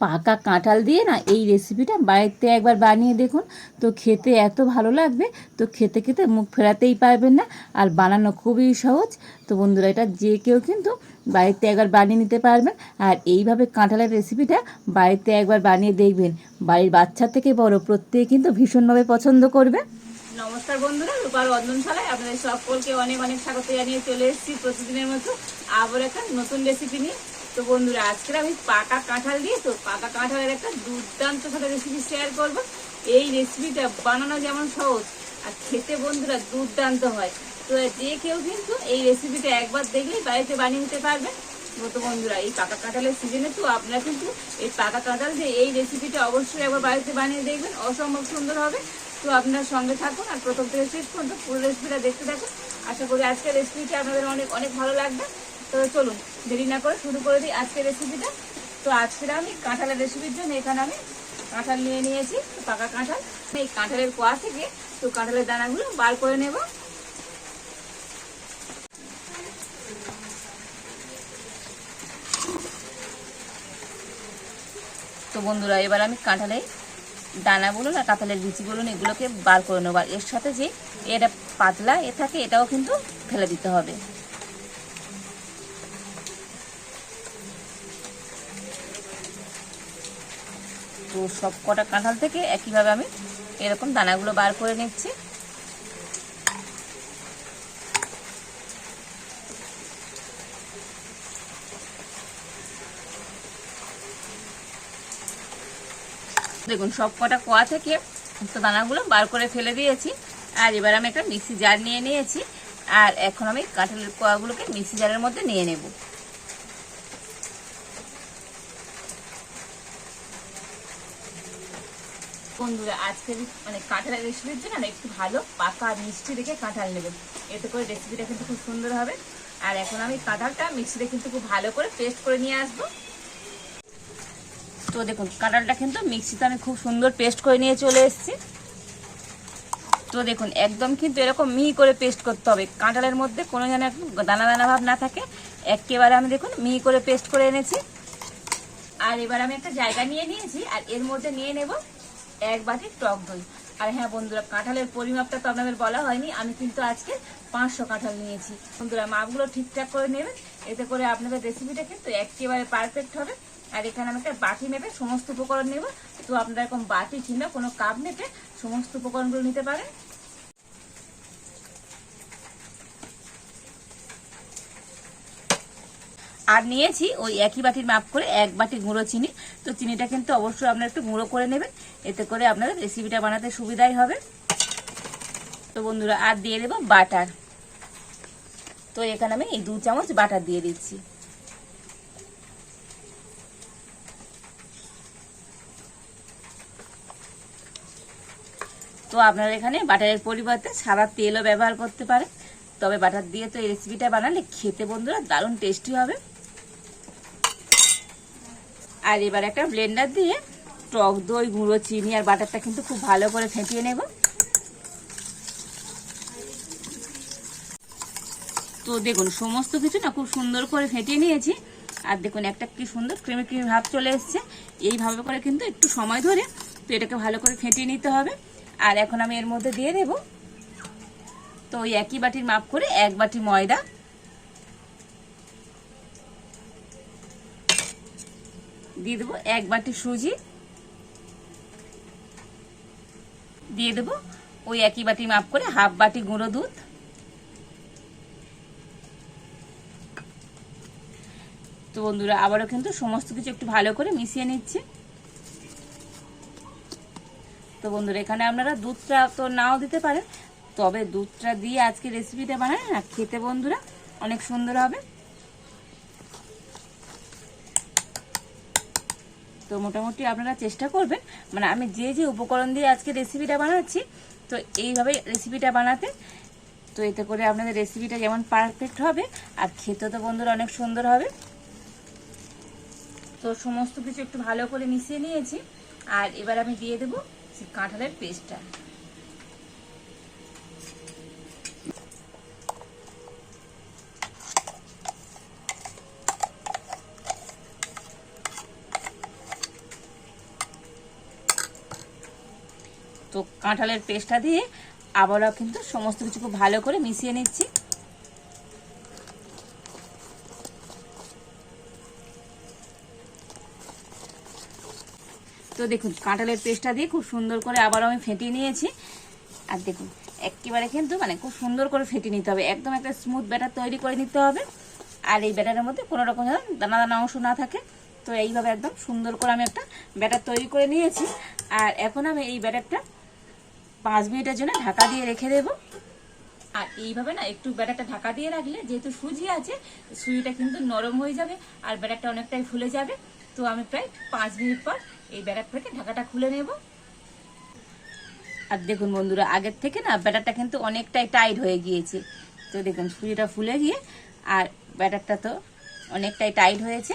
পাকা কাঁঠাল দিয়ে না এই রেসিপিটা বাড়িতে একবার বানিয়ে দেখুন। তো খেতে এত ভালো লাগবে, তো খেতে খেতে মুখ ফেরাতেই পারবেন না। আর বানানো খুবই সহজ। তো বন্ধুরা, এটা যে কেউ কিন্তু বাড়িতে একবার বানিয়ে নিতে পারবেন। আর এইভাবে কাঁঠালের রেসিপিটা বাড়িতে একবার বানিয়ে দেখবেন। বাড়ির বাচ্চা থেকে বড় প্রত্যেকে কিন্তু ভীষণভাবে পছন্দ করবে। নমস্কার বন্ধুরা রূপার রন্ধনশালায় আপনাদের সকলকে অনেক অনেক স্বাগত জানিয়ে চলে এসেছি প্রতিদিনের মতো। আবার একটা নতুন রেসিপি নিয়ে। তো বন্ধুরা আজকে আমি পাকা কাঁঠাল দিয়ে তো পাকা কাঁঠালের একটা দুর্দান্ত সাথে রেসিপি শেয়ার করব। এই রেসিপিটা বানানো যেমন সহজ আর খেতে বন্ধুরা দুর্দান্ত হয়। তো যে কেউ কিন্তু এই রেসিপিটা একবার দেখলেই বাড়িতে বানিয়ে নিতে পারবে। তো বন্ধুরা, এই পাকা কাঁঠালের সিজনে তো আপনারা কিন্তু এই পাকা কাঁঠাল দিয়ে এই রেসিপিটা অবশ্যই একবার বাড়িতে বানিয়ে দেখবেন। অসম্ভব সুন্দর হবে। তো আপনার সঙ্গে থাকুন আর প্রথম থেকে শেষ পর্যন্ত পুরো রেসিপিটা দেখতে থাকুন। আশা করি আজকের রেসিপিটা আপনাদের অনেক অনেক ভালো লাগবে। তো চলুন, দেরি না করে শুরু করে দিই আজকের রেসিপিটা তো আজকের আমি কাঁঠালের রেসিপির জন্য এখানে আমি কাঁঠাল নিয়ে নিয়েছি, পাকা কাঁঠাল। এই কাঁঠালের কোয়া থেকে তো কাঁঠালের দানাগুলো বার করে নেব। তো বন্ধুরা, এবার আমি কাঁঠালের দানাগুলো না কাঁঠালের বিচিগুলো বলুন এগুলোকে বার করে নেব। আর এর সাথে যে এটা পাতলা এ থাকে, এটাও কিন্তু ফেলে দিতে হবে। তো সব কটা কাঁঠাল থেকে একইভাবে আমি এরকম দানাগুলো বার করে নিচ্ছি। দেখুন, সব কটা কোয়া থেকে তো দানাগুলো বার করে ফেলে দিয়েছি। আর এবার আমি একটা মিক্সি জার নিয়ে নিয়েছি। আর এখন আমি কাঁঠালের কোয়াগুলোকে মিক্সি জারের মধ্যে নিয়ে নেব। বন্ধুরা আজকের মানে কাঁঠালের রেসিপির জন্য একটু ভালো পাকা মিষ্টি দেখে কাঁঠাল নেবেন। এতে করে রেসিপিটা কিন্তু খুব সুন্দর হবে। আর এখন আমি কাঁঠালটা মিক্সিতে কিন্তু খুব ভালো করে পেস্ট করে নিয়ে আসব। তো দেখুন, কাঁঠালটা কিন্তু মিক্সিতে আমি খুব সুন্দর পেস্ট করে নিয়ে চলে এসেছি। তো দেখুন, একদম কিন্তু এরকম মিহি করে পেস্ট করতে হবে। কাঁঠালের মধ্যে কোনো যেন দানা দানা ভাব না থাকে। একেবারে আমি দেখুন মিহি করে পেস্ট করে এনেছি। আর এবার আমি একটা জায়গা নিয়ে নিয়েছি, আর এর মধ্যে নিয়ে নেব এক বাটি টক দই। আর হ্যাঁ বন্ধুরা, কাঁঠালের পরিমাপটা তো আপনাদের বলা হয়নি, আমি কিন্তু আজকে পাঁচশো কাঁঠাল নিয়েছি। বন্ধুরা, মাপগুলো ঠিকঠাক করে নেবেন, এতে করে আপনাদের রেসিপিটা কিন্তু একেবারে পারফেক্ট হবে। আর এখানে আমি একটা বাটি নেবে সমস্ত উপকরণ নেব। তো আপনারা এরকম বাটি কিংবা কোনো কাপ নেবে সমস্ত উপকরণগুলো নিতে পারেন। আর নিয়েছি ওই একই বাটির মাপ করে এক বাটি গুঁড়ো চিনি। তো চিনিটা কিন্তু অবশ্যই আপনারা একটু গুঁড়ো করে নেবেন। এতে করে আপনাদের রেসিপিটা বানাতে সুবিধাই হবে। তো বন্ধুরা, আর দিয়ে দেবো বাটার। তো এখানে আমি এই দু চামচ বাটার দিয়ে দিচ্ছি। তো আপনারা এখানে বাটারের পরিবর্তে সাদা তেলও ব্যবহার করতে পারেন। তবে বাটার দিয়ে তো এই রেসিপিটা বানালে খেতে বন্ধুরা দারুণ টেস্টি হবে। আর এবার একটা ব্লেন্ডার দিয়ে টক দই, গুঁড়ো, চিনি আর বাটারটা কিন্তু খুব ভালো করে ফেটিয়ে নেব। তো দেখুন, সমস্ত কিছু না খুব সুন্দর করে ফেটিয়ে নিয়েছি। আর দেখুন, একটা কি সুন্দর ক্রিমি ক্রিমি ভাব চলে এসছে। এইভাবে করে কিন্তু একটু সময় ধরে তো এটাকে ভালো করে ফেটিয়ে নিতে হবে। আর এখন আমি এর মধ্যে দিয়ে দেব তো ওই একই বাটির মাপ করে এক বাটি ময়দা। দিয়ে দেবো এক বাটি সুজি। দিয়ে দেবো। ওই একই বাটি মাপ করে হাফ বাটি গুঁড়ো দুধ। তো বন্ধুরা, আবারও কিন্তু সমস্ত কিছু একটু ভালো করে মিশিয়ে নিচ্ছি। তো বন্ধুরা, এখানে আপনারা দুধটা তো নাও দিতে পারেন, তবে দুধটা দিয়ে আজকে রেসিপিটা বানান না খেতে বন্ধুরা অনেক সুন্দর হবে। তো মোটামুটি আপনারা চেষ্টা করবেন। মানে আমি যে যে উপকরণ দিয়ে আজকে রেসিপিটা বানাচ্ছি, তো এইভাবে রেসিপিটা বানাতে। তো এতে করে আপনাদের রেসিপিটা যেমন পারফেক্ট হবে, আর খেতে তো বন্ধুরা অনেক সুন্দর হবে। তো সমস্ত কিছু একটু ভালো করে মিশিয়ে নিয়েছি, আর এবার আমি দিয়ে দেবো কাঁঠালের পেস্টটা কাঁঠালের পেস্টটা দিয়ে আবারও কিন্তু সমস্ত কিছু খুব ভালো করে মিশিয়ে নিচ্ছি। তো দেখুন, কাঁঠালের পেস্টটা দিয়ে খুব সুন্দর করে আবার আমি ফেটিয়ে নিয়েছি। আর দেখুন, একেবারে কিন্তু মানে খুব সুন্দর করে ফেটিয়ে নিতে হবে। একদম একটা স্মুথ ব্যাটার তৈরি করে নিতে হবে। আর এই ব্যাটারের মধ্যে কোনো রকম দানা দানা অংশ না থাকে। তো এইভাবে একদম সুন্দর করে আমি একটা ব্যাটার তৈরি করে নিয়েছি। আর এখন আমি এই ব্যাটারটা পাঁচ মিনিটের জন্য ঢাকা দিয়ে রেখে দেবো। আর এইভাবে না একটু ব্যাটারটা ঢাকা দিয়ে রাখলে যেহেতু সুজি আছে সুজিটা কিন্তু নরম হয়ে যাবে আর ব্যাটারটা অনেকটাই ফুলে যাবে। তো আমি প্রায় পাঁচ মিনিট পর এই ব্যাটার থেকে ঢাকাটা খুলে নেব। আর দেখুন বন্ধুরা আগের থেকে না ব্যাটারটা কিন্তু অনেকটাই টাইট হয়ে গিয়েছে। তো দেখুন সুজিটা ফুলে গিয়ে আর ব্যাটারটা তো অনেকটাই টাইট হয়েছে।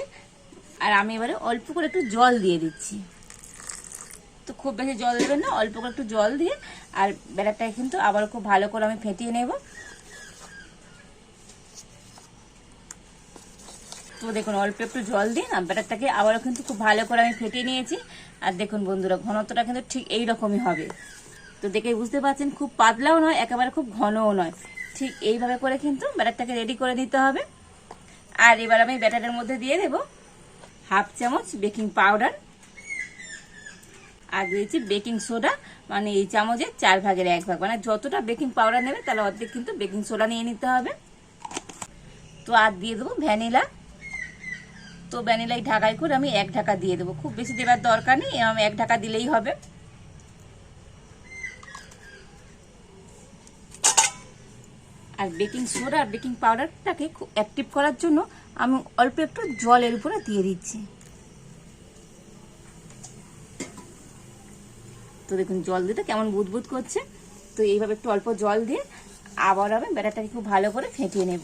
আর আমি এবারে অল্প করে একটু জল দিয়ে দিচ্ছি। তো খুব বেশি জল দেবেন না, অল্প করে একটু জল দিয়ে, আর ব্যাটারটাকে কিন্তু আবার খুব ভালো করে আমি ফেটিয়ে নেব। তো দেখুন, অল্প একটু জল দিয়ে না, ব্যাটারটাকে আবারও কিন্তু খুব ভালো করে আমি ফেটিয়ে নিয়েছি। আর দেখুন বন্ধুরা, ঘনত্বটা কিন্তু ঠিক এই রকমই হবে। তো দেখে বুঝতে পারছেন, খুব পাতলাও নয়, একেবারে খুব ঘনও নয়। ঠিক এইভাবে করে কিন্তু ব্যাটারটাকে রেডি করে নিতে হবে। আর এবার আমি ব্যাটারের মধ্যে দিয়ে দেব হাফ চামচ বেকিং পাউডার। আর দিয়েছি বেকিং সোডা মানে এই চামচের চার ভাগের এক ভাগ। মানে যতটা বেকিং পাউডার নেবে তাহলে অর্ধেক কিন্তু বেকিং সোডা নিয়ে নিতে হবে। তো আর দিয়ে দেবো ভ্যানিলা। তো ভ্যানিলাই ঢাকাই করে আমি এক ঢাকা দিয়ে দেবো। খুব বেশি দেওয়ার দরকার নেই এক ঢাকা দিলেই হবে। আর বেকিং সোডা আর বেকিং পাউডারটাকে খুব অ্যাক্টিভ করার জন্য আমি অল্প একটু জলের উপরে দিয়ে দিচ্ছি। তো দেখুন জল দিতে কেমন বুদবুদ করছে। তো এইভাবে একটু অল্প জল দিয়ে আবার আমি ব্যাটারটাকে খুব ভালো করে ফেটিয়ে নেব।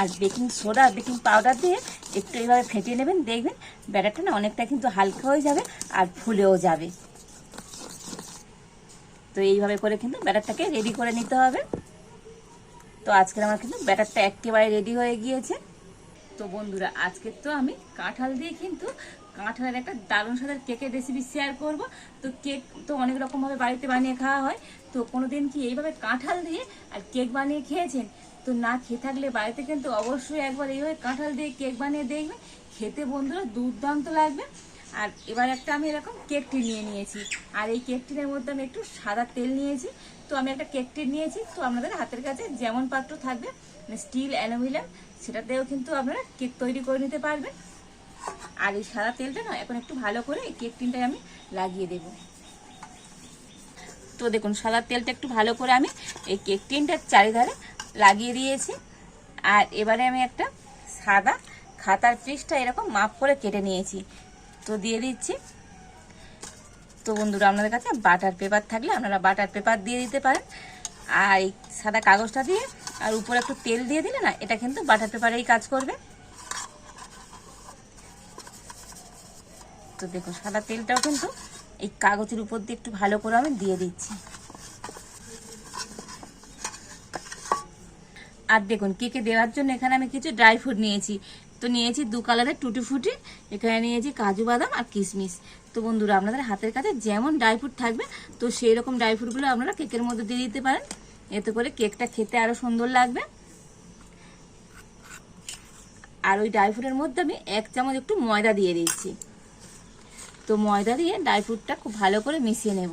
আর বেকিং সোডা, বেকিং পাউডার দিয়ে একটু এইভাবে ফেটিয়ে নেবেন, দেখবেন ব্যাটারটা না অনেকটা কিন্তু হালকা হয়ে যাবে আর ফুলেও যাবে। তো এইভাবে করে কিন্তু ব্যাটারটাকে রেডি করে নিতে হবে। তো আজকের আমার কিন্তু ব্যাটারটা একেবারে রেডি হয়ে গিয়েছে। তো বন্ধুরা, আজকে তো আমি কাঁঠাল দিয়ে কিন্তু কাঁঠালের একটা দারুণ স্বাদের কেকের রেসিপি শেয়ার করব। তো কেক তো অনেক রকমভাবে বাড়িতে বানিয়ে খাওয়া হয়। তো কোনো দিন কি এইভাবে কাঁঠাল দিয়ে আর কেক বানিয়ে খেয়েছেন? তো না খেয়ে থাকলে বাড়িতে কিন্তু অবশ্যই একবার এইভাবে কাঁঠাল দিয়ে কেক বানিয়ে দেখবে খেতে বন্ধুরা দুর্দান্ত লাগবে। আর এবার একটা আমি এরকম কেক টিন নিয়ে নিয়েছি। আর এই কেক টিনের মধ্যে আমি একটু সাদা তেল নিয়েছি। তো আমি একটা কেক টিন নিয়েছি। তো আপনাদের হাতের কাছে যেমন পাত্র থাকবে স্টিল অ্যালুমিনিয়াম সেটাতেও কিন্তু আপনারা কেক তৈরি করে নিতে পারবেন। আর এই সাদা তেলটা না, এখন একটু ভালো করে এই কেক টিনটায় আমি লাগিয়ে দেব। তো দেখুন, সাদা তেলটা একটু ভালো করে আমি এই কেক টিনটার চারিধারে লাগিয়ে দিয়েছি। আর এবারে আমি একটা সাদা খাতার পিসটা এরকম মাপ করে কেটে নিয়েছি। তো দিয়ে দিচ্ছি। তো বন্ধুরা, আপনাদের কাছে বাটার পেপার থাকলে আপনারা বাটার পেপার দিয়ে দিতে পারেন। আর এই সাদা কাগজটা দিয়ে আর উপরে একটু তেল দিয়ে দিলে না, এটা কিন্তু বাটার পেপারেই কাজ করবে। তো দেখো সাদা তেলটাও কিন্তু এই কাগজের উপর দিয়ে একটু ভালো করে আমি দিয়ে দিচ্ছি। আর দেখুন কেকে দেওয়ার জন্য এখানে আমি কিছু ড্রাই ফ্রুট নিয়েছি। তো নিয়েছি দু কালারের টুটি ফুটি এখানে নিয়েছি কাজু বাদাম আর কিশমিশ তো বন্ধুরা, আপনাদের হাতের কাছে যেমন ড্রাই ফ্রুট থাকবে, তো সেই রকম ড্রাই ফ্রুটগুলো আপনারা কেকের মধ্যে দিয়ে দিতে পারেন। এতে করে কেকটা খেতে আরও সুন্দর লাগবে। আর ওই ড্রাই ফ্রুটের মধ্যে আমি এক চামচ একটু ময়দা দিয়ে দিচ্ছি। তো ময়দা দিয়ে ড্রাই ফ্রুটটা খুব ভালো করে মিশিয়ে নেব।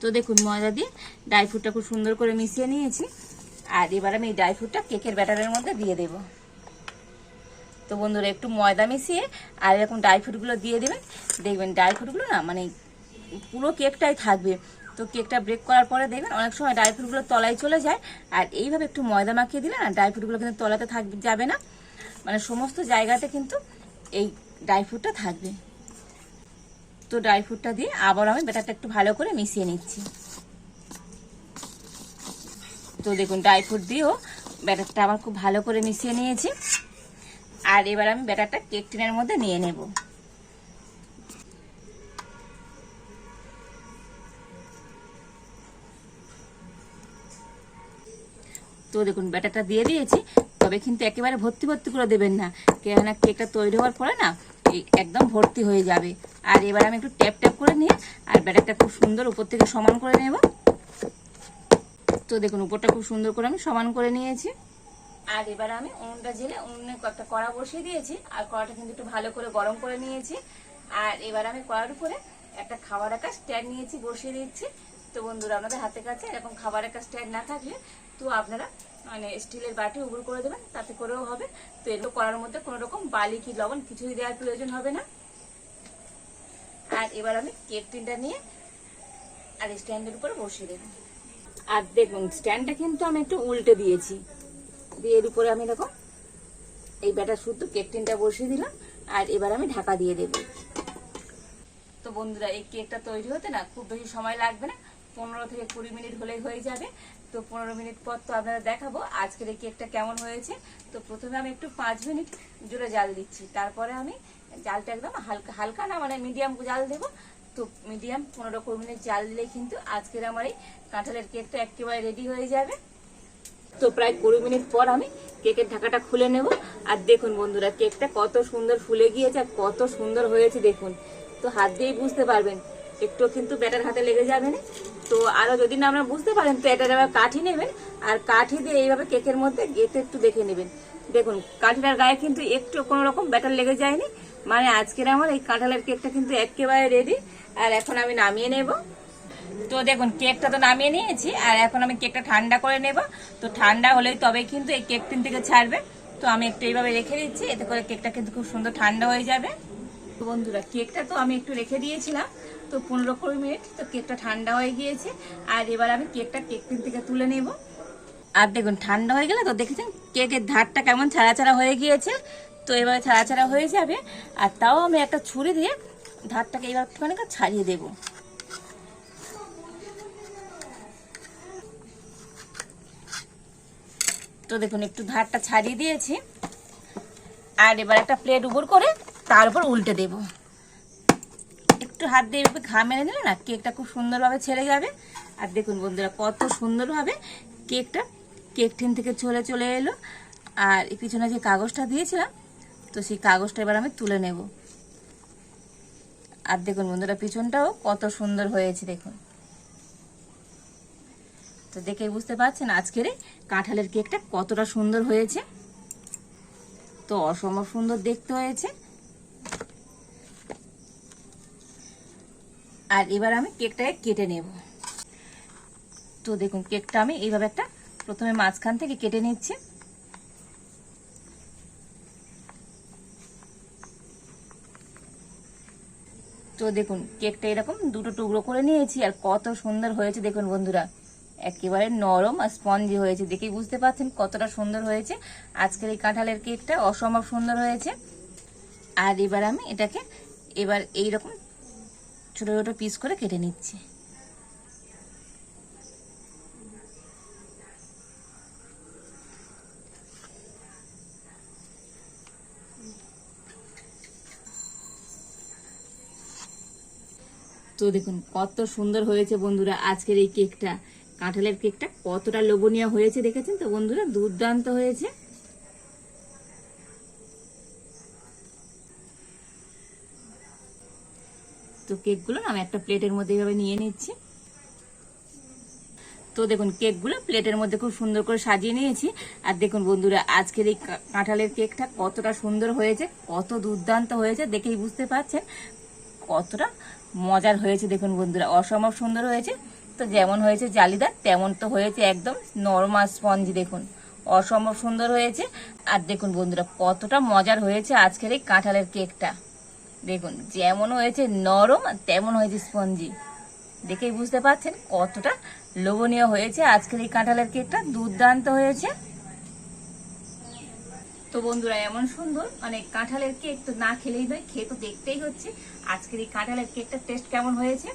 তো দেখুন, ময়দা দিয়ে ড্রাই ফ্রুটটা খুব সুন্দর করে মিশিয়ে নিয়েছি। আর এবার আমি এই ড্রাই ফ্রুটটা কেকের ব্যাটারের মধ্যে দিয়ে দেব। তো বন্ধুরা, একটু ময়দা মিশিয়ে আর এরকম ড্রাই ফ্রুটগুলো দিয়ে দেবেন। দেখবেন ড্রাই ফ্রুটগুলো না মানে পুরো কেকটাই থাকবে। তো কেকটা ব্রেক করার পরে দেখবেন অনেক সময় ড্রাই ফ্রুটগুলো তলায় চলে যায়। আর এইভাবে একটু ময়দা মাখিয়ে দিলে না ড্রাই ফ্রুটগুলো কিন্তু তলাতে থাকবে যাবে না। মানে সমস্ত জায়গাতে কিন্তু এই ড্রাই ফ্রুটটা থাকবে। তো ড্রাই ফ্রুটটা দিয়ে আবার আমি ব্যাটারটা একটু ভালো করে মিশিয়ে নিচ্ছি। তো দেখুন ড্রাই ফ্রুট দিয়েও ব্যাটারটা আবার খুব ভালো করে মিশিয়ে নিয়েছি। আর এবার আমি ব্যাটারটা কেক টিনের মধ্যে নিয়ে নেব। তো দেখুন, ব্যাটারটা দিয়ে দিয়েছি, তবে কিন্তু একেবারে ভর্তি ভর্তি করে দেবেন না। কেননা কেকটা তৈরি হওয়ার পরে না একদম ভর্তি হয়ে যাবে। আর এবার আমি একটু ট্যাপ ট্যাপ করে নিয়ে, আর ব্যাটারটা খুব সুন্দর উপর থেকে সমান করে নেব। তো দেখুন, উপরটা খুব সুন্দর করে আমি সমান করে নিয়েছি। আর এবার আমি উনুনটা জেলে উনুনে একটা কড়া বসিয়ে দিয়েছি, আর কড়াটা কিন্তু একটু ভালো করে গরম করে নিয়েছি। আর এবার আমি কড়ার উপরে একটা খাওয়ার রাখা স্ট্যান্ড নিয়েছি, বসিয়ে দিচ্ছি। তো বন্ধুরা আপনাদের হাতে কাছে এরকম খাবার রাখা স্ট্যান্ড না থাকলে তো আপনারা মানে স্টিলের বাটি উবুর করে দেবেন, তাতে করেও হবে। তো এগুলো করার মধ্যে কোনো রকম বালি কি লবণ কিছুই দেওয়ার প্রয়োজন হবে না। আর এবার আমি কেক টিনটা নিয়ে আর স্ট্যান্ডের উপরে বসিয়ে দেবো। আর দেখুন, স্ট্যান্ডটা কিন্তু আমি একটু উল্টে দিয়েছি। দিয়ে এর উপরে আমি এরকম এই ব্যাটার শুদ্ধ কেক টিনটা বসিয়ে দিলাম, আর এবার আমি ঢাকা দিয়ে দেব। তো বন্ধুরা, এই কেকটা তৈরি হতে না খুব বেশি সময় লাগবে না। পনেরো থেকে কুড়ি মিনিট হলেই হয়ে যাবে। তো পনেরো মিনিট পর তো আপনারা দেখাবো আজকের এই কেকটা কেমন হয়েছে। তো প্রথমে আমি একটু পাঁচ মিনিট জুড়ে জাল দিচ্ছি। তারপরে আমি জালটা একদম হালকা হালকা না মানে মিডিয়াম জাল দেবো। তো মিডিয়াম পনেরো কুড়ি মিনিট জাল দিলেই কিন্তু আজকের আমার এই কাঁঠালের কেকটা একেবারে রেডি হয়ে যাবে। তো প্রায় কুড়ি মিনিট পর আমি কেকের ঢাকাটা খুলে নেব। আর দেখুন বন্ধুরা, কেকটা কত সুন্দর ফুলে গিয়েছে আর কত সুন্দর হয়েছে দেখুন। তো হাত দিয়েই বুঝতে পারবেন একটু কিন্তু ব্যাটার হাতে লেগে যাবে না। তো আরও যদি না আপনারা বুঝতে পারেন, তো এটা আবার কাঠি নেবেন, আর কাঠি দিয়ে এইভাবে কেকের মধ্যে গেতে একটু দেখে নেবেন। দেখুন, কাঠিটার গায়ে কিন্তু একটু কোনো রকম ব্যাটার লেগে যায়নি। মানে আজকের আমার এই কাঁঠালের কেকটা কিন্তু একেবারে রেডি আর এখন আমি নামিয়ে নেব। তো দেখুন, কেকটা তো নামিয়ে নিয়েছি, আর এখন আমি কেকটা ঠান্ডা করে নেব। তো ঠান্ডা হলেই তবে কিন্তু এই কেক টিন থেকে ছাড়বে। তো আমি একটু এইভাবে রেখে দিচ্ছি, এতে করে কেকটা কিন্তু খুব সুন্দর ঠান্ডা হয়ে যাবে। বন্ধুরা, কেকটা তো আমি একটু রেখে দিয়েছিলাম তো পনেরো কুড়ি মিনিট, তো কেকটা ঠান্ডা হয়ে গিয়েছে। আর এবার আমি কেকটা কেক থেকে তুলে নেব। আর দেখুন, ঠান্ডা হয়ে গেলে তো দেখেছেন কেকের ধারটা কেমন ছাড়া ছাড়া হয়ে গিয়েছে। তো এবার ছাড়া ছাড়া হয়ে যাবে। আর তাও আমি একটা ছুরি দিয়ে ধারটাকে এবার একটুখানি ছাড়িয়ে দেবো। তো দেখুন, একটু ধারটা ছাড়িয়ে দিয়েছি। আর এবার একটা প্লেট উপর করে তার উপর উল্টে দেব। একটু হাত দিয়ে এভাবে ঘা মেরে দিলে না কেকটা খুব সুন্দরভাবে ছেড়ে যাবে। আর দেখুন বন্ধুরা, কত সুন্দরভাবে কেকটা, কেক টিন থেকে চলে চলে এলো। আর পিছনে যে কাগজটা দিয়েছিলাম, তো সেই কাগজটা এবার আমি তুলে নেব। আর দেখুন বন্ধুরা, পিছনটাও কত সুন্দর হয়েছে, দেখুন। তো দেখে বুঝতে পারছেন আজকের কাঁঠালের কেকটা কতটা সুন্দর হয়েছে। তো অসম্ভব সুন্দর দেখতে হয়েছে। আর এবার আমি কেকটাকে কেটে নেব। তো দেখুন, কেকটা আমি এইভাবে একটা প্রথমে মাঝখান থেকে কেটে নিচ্ছি। তো দেখুন, কেকটা এরকম দুটো টুকরো করে নিয়েছি আর কত সুন্দর হয়েছে। দেখুন বন্ধুরা, একেবারে নরম আর স্পঞ্জি হয়েছে। দেখেই বুঝতে পারছেন কতটা সুন্দর হয়েছে। আজকের এই কাঁঠালের কেকটা অসম্ভব সুন্দর হয়েছে। আর এবার আমি এটাকে, এবার এই রকম ছোট ছোট পিস করে কেটে নিচ্ছি। তো দেখুন, কত সুন্দর হয়েছে বন্ধুরা আজকের এই কেকটা। কাঁঠালের কেকটা কতটা লোভনীয় হয়েছে দেখেছেন তো বন্ধুরা? দুর্দান্ত হয়েছে। তো কেকগুলো আমি একটা প্লেটের মধ্যে এইভাবে নিয়ে নিচ্ছি। তো দেখুন, কেকগুলো প্লেটের মধ্যে খুব সুন্দর করে সাজিয়ে নিয়েছি। আর দেখুন বন্ধুরা, আজকের এই কাঁঠালের কেকটা কতটা সুন্দর হয়েছে, কত দুর্দান্ত হয়েছে, দেখেই বুঝতে পারছেন। কতটা মজার হয়েছে, দেখুন বন্ধুরা, অসম্ভব সুন্দর হয়েছে। তো যেমন হয়েছে জালিদার, তেমন তো হয়েছে একদম নরমাল স্পঞ্জ দেখুন। অসম্ভব সুন্দর হয়েছে। আর দেখুন বন্ধুরা, কতটা মজার হয়েছে আজকের এই কাঁঠালের কেকটা। দেখুন, যেমন হয়েছে নরম, তেমন হয়েছে স্পঞ্জি। দেখেই বুঝতে পারছেন কতটা লোভনীয় হয়েছে আজকের এই কাঁঠালের কেকটা। দুর্দান্ত হয়েছে। তো বন্ধুরা, এমন সুন্দর মানে কাঁঠালের কেক তো না খেলেই নয়, খেয়ে তো দেখতেই হচ্ছে আজকের এই কাঁঠালের কেকটার টেস্ট কেমন হয়েছে।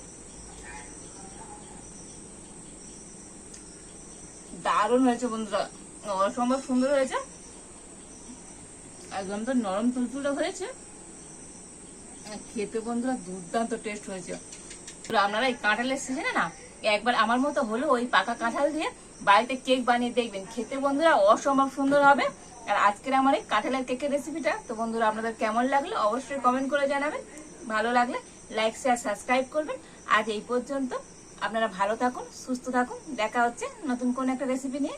দারুণ হয়েছে বন্ধুরা, অসম্ভব সুন্দর হয়েছে। একদম তো নরম তুলতুলে হয়েছে। খেতে বন্ধুরা দুর্দান্ত টেস্ট হয়েছে। আপনারা এই কাঁঠালের সিজনে না, একবার আমার মতো হলো ওই পাকা কাঁঠাল দিয়ে বাড়িতে কেক বানিয়ে দেখবেন। খেতে বন্ধুরা অসম্ভব সুন্দর হবে। আর আজকের আমার এই কাঁঠালের কেকের রেসিপিটা তো বন্ধুরা আপনাদের কেমন লাগল অবশ্যই কমেন্ট করে জানাবেন। ভালো লাগলে লাইক শেয়ার সাবস্ক্রাইব করবেন। আজ এই পর্যন্ত আপনারা ভালো থাকুন, সুস্থ থাকুন। দেখা হচ্ছে নতুন কোন একটা রেসিপি নিয়ে।